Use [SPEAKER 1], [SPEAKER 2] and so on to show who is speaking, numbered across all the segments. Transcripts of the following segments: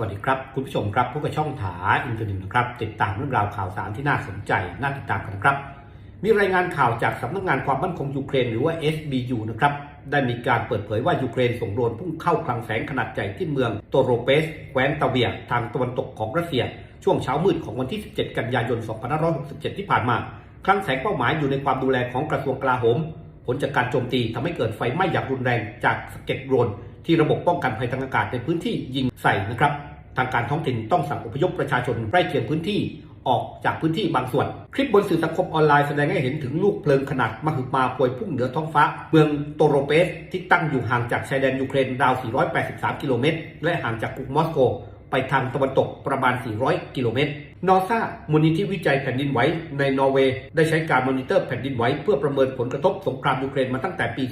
[SPEAKER 1] วัสดีครับ คุณผู้ชมครับพบกับช่องถาอินเทอร์เน็ตนะครับ ติดตามเรื่องราวข่าวสารที่น่าสนใจ น่าติดตามกันนะครับ มีรายงานข่าวจากสำนักงานความมั่นคงยูเครนหรือว่า SBU นะครับได้มีการเปิดเผยว่ายูเครนส่งโดรนพุ่งเข้าคลังแสงขนาดใหญ่ที่เมืองโตโรเปสแคว้นตาเวียทางตะวันตกของรัสเซีย ช่วงเช้ามืดของวันที่ 17 กันยายน 2567 ที่ผ่านมา คลังแสงเป้าหมายอยู่ในความดูแลของกระทรวงกลาโหม ผลจากการโจมตีทำให้เกิดไฟไหม้อย่างรุนแรงจากสะเก็ดโดรน ที่ระบบป้องกันภัยทางอากาศในพื้นที่ยิงใส่นะครับ ทางการท้องถิ่นต้องสั่งอพยพประชาชนใกล้เคียงพื้นที่ออกจากพื้นที่บางส่วน คลิปบนสื่อสังคมออนไลน์แสดงให้เห็นถึงลูกเพลิงขนาดมหึมาพวยพุ่งเหนือท้องฟ้า เมืองโตโรเปส ที่ตั้งอยู่ห่างจากชายแดนยูเครนราว 483 กิโลเมตร และห่างจากกรุงมอสโก ไปทางตะวันตกประมาณ 400 กิโลเมตร นอซ่ามูลนิธิวิจัยแผ่นดินไหวในนอร์เวย์ได้ใช้การมอนิเตอร์แผ่นดินไหวเพื่อประเมินผลกระทบสงครามยูเครนมาตั้งแต่ปี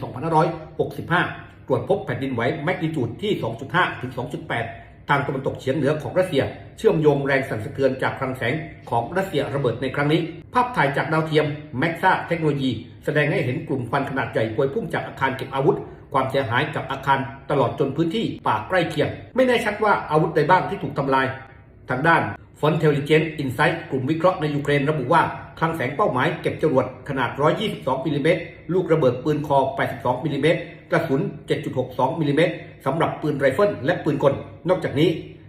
[SPEAKER 1] 2565 ตรวจพบแผ่นดินไหวแมกนิจูดที่ 2.5 ถึง 2.8 ทางตะวันตกเฉียงเหนือของรัสเซีย เชื่อมโยงแรงสั่นสะเทือนจากคลังแสงของรัสเซียระเบิดในครั้งนี้ ภาพถ่ายจากดาวเทียมแม็กซ่าเทคโนโลยี แสดงให้เห็นกลุ่มควันขนาดใหญ่พวยพุ่งจากอาคารเก็บอาวุธ ความเสียหายกับอาคารตลอดจนพื้นที่ป่าใกล้เคียง ไม่แน่ชัดว่าอาวุธใดบ้างที่ถูกทำลาย ทางด้าน f o n t e l l i g e n c e Insight กลุ่มวิเคราะห์ในยูเครนระบุว่าคลังแสงเป้าหมายเก็บจรวดขนาด 122มิลลิเมตรลูกระเบิดปืนคอ 82มิลลิเมตรกระสุน 7.62มิลลิเมตรสำหรับปืนไรเฟิลและปืนกล นอกจากนี้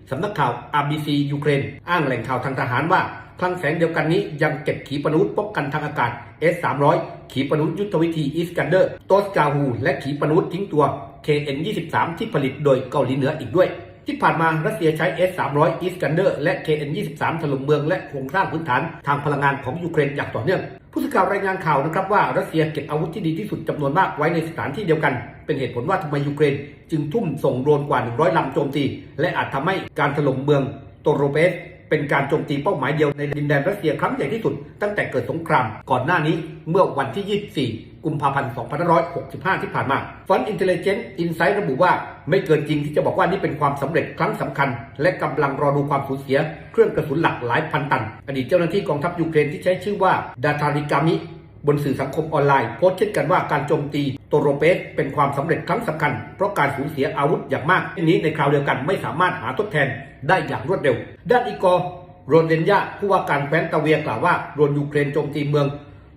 [SPEAKER 1] สำนักข่าว RBC ยูเครนอ้างแหล่งข่าวทางทหารว่าคลังแสงเดียวกันนี้ยังเก็บขีปนาวุธป้องกันทางอากาศ S-300 ขีปนาวุธยุทธวิธีอิสกันเดอร์โตสกาฮูและขีปนาวุธทิ้งตัว KN-23 ที่ผลิตโดยเกาหลีเหนืออีกด้วย ที่ผ่านมารัสเซียใช้ S-300 Iskander และ KN-23 ถล่มเมืองและโครงสร้างพื้นฐานทางพลังงานของยูเครนอย่างต่อเนื่อง ผู้สื่อข่าวรายงานข่าวนะครับว่ารัสเซียเก็บอาวุธที่ดีที่สุดจำนวนมากไว้ในสถานที่เดียวกัน เป็นเหตุผลว่าทำไมยูเครน จึงทุ่มส่งโดรนกว่า 100ลำโจมตี และอาจทำให้การถล่มเมืองโตโรเปส เป็นการโจมตีเป้าหมายเดียวในดินแดนรัสเซียครั้งใหญ่ที่สุด ตั้งแต่เกิดสงครามก่อนหน้านี้เมื่อวันที่ 24 กุมภาพันธ์ 2565 ที่ผ่านมาฟอนต์อินเทลเจนต์อินไซต์ระบุว่าไม่เกินจริงที่จะบอกว่านี่เป็นความสำเร็จครั้งสำคัญ และกำลังรอดูความสูญเสีย เครื่องกระสุนหลักหลายพันตัน อดีตเจ้าหน้าที่กองทัพยูเครนที่ใช้ชื่อว่าดาทาริกามิ บนสื่อสังคมออนไลน์โพสต์เช่นกันว่าการโจมตีโตโรเปสเป็นความสำเร็จครั้งสำคัญ เพราะการสูญเสียอาวุธอย่างมากเช่นนี้ในคราวเดียวกันไม่สามารถหาทดแทนได้อย่างรวดเร็ว ด้านอีกอร์โรเดนยาผู้ว่าการแคว้นตาเวียกล่าวว่าโดนยูเครนโจมตีเมือง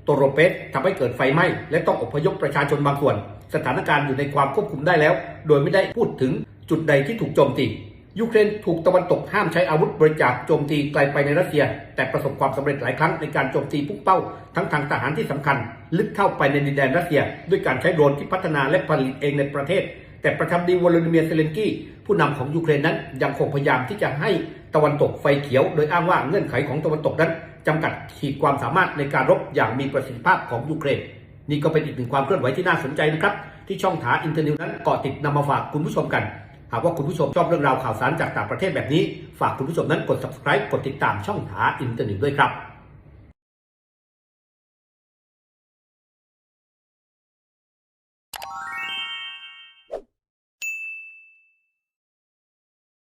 [SPEAKER 1] โตโรเปสทำให้เกิดไฟไหม้และต้องอพยพประชาชนบางส่วน สถานการณ์อยู่ในความควบคุมได้แล้ว โดยไม่ได้พูดถึงจุดใดที่ถูกโจมตี ยูเครนถูกตะวันตกห้ามใช้อาวุธบริจาคโจมตีไกลไปในรัสเซีย แต่ประสบความสำเร็จหลายครั้งในการโจมตีพุ่งเป้า ทั้งทางทหารที่สำคัญ ลึกเข้าไปในดินแดนรัสเซีย ด้วยการใช้โดรนที่พัฒนาและผลิตเองในประเทศ แต่ประธานดีวลาดิเมียร์เซเลนกี้ผู้นำของยูเครนนั้นยังคงพยายามที่จะให้ตะวันตกไฟเขียว โดยอ้างว่าเงื่อนไขของตะวันตกนั้นจำกัดขีดความสามารถในการรบอย่างมีประสิทธิภาพของยูเครน นี่ก็เป็นอีกหนึ่งความเคลื่อนไหวที่น่าสนใจนะครับที่ช่องถาอินเทอร์เน็ตนั้นเกาะติดนำมาฝากคุณผู้ชมกัน หากว่าคุณผู้ชมชอบเรื่องราวข่าวสารจากต่างประเทศแบบนี้ ฝากคุณผู้ชมนั้นกด subscribe กดติดตามช่องหาอินเทอร์เน็ตด้วยครับ